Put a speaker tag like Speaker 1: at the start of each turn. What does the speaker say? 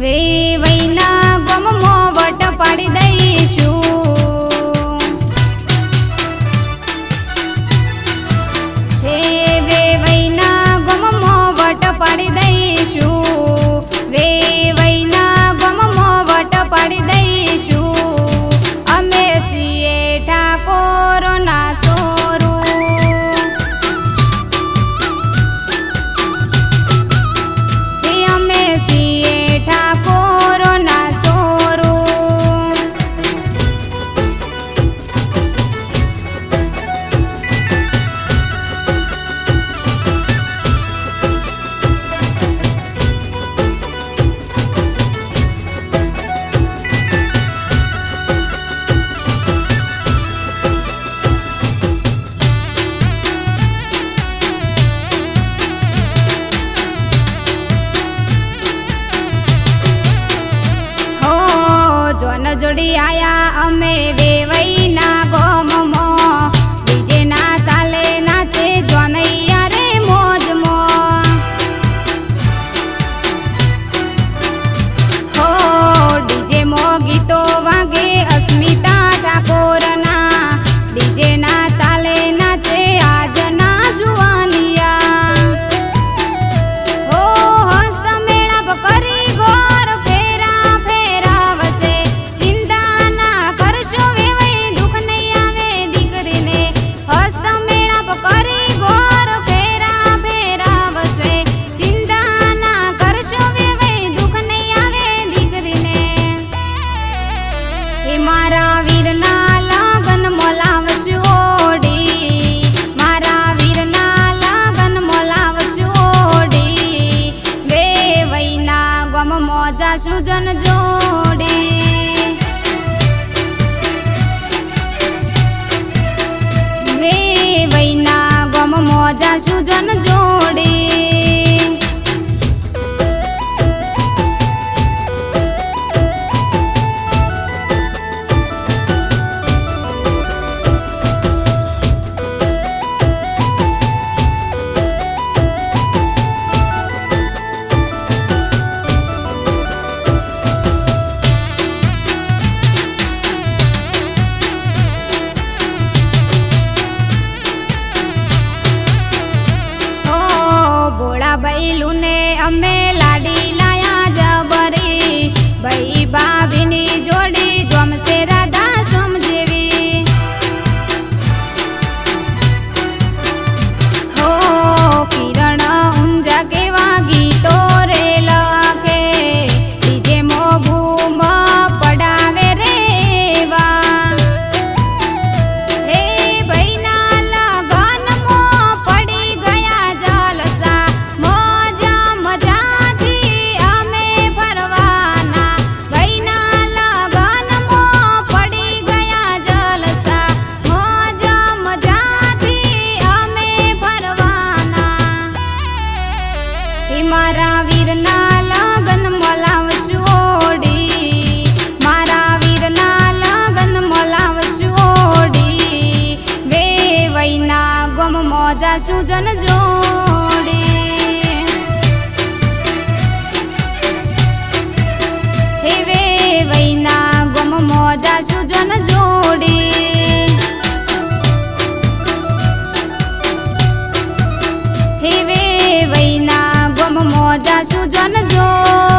Speaker 1: વેવૈના ગમમો વટ પાડી દઈશું હે વેવૈના ગમમો વટ પાડી દઈશું વેવૈના ગમમો વટ પાડી દઈશું અમે સીએ ઠાકોર ના જોડી આયા અમે મોજા સુજન જોડે. વે વૈના ગમ મોજા સુજન જોડે. બૈલું ને અમે લાડી લાયા જબરી. ભાઈ ભાભીની જોડી જોમશે રાજ મોજા સુજન જોડે હેવે વૈના ગમ મોજા સુજન જોડે હેવે વૈના ગમ મોજા સુજન જોડે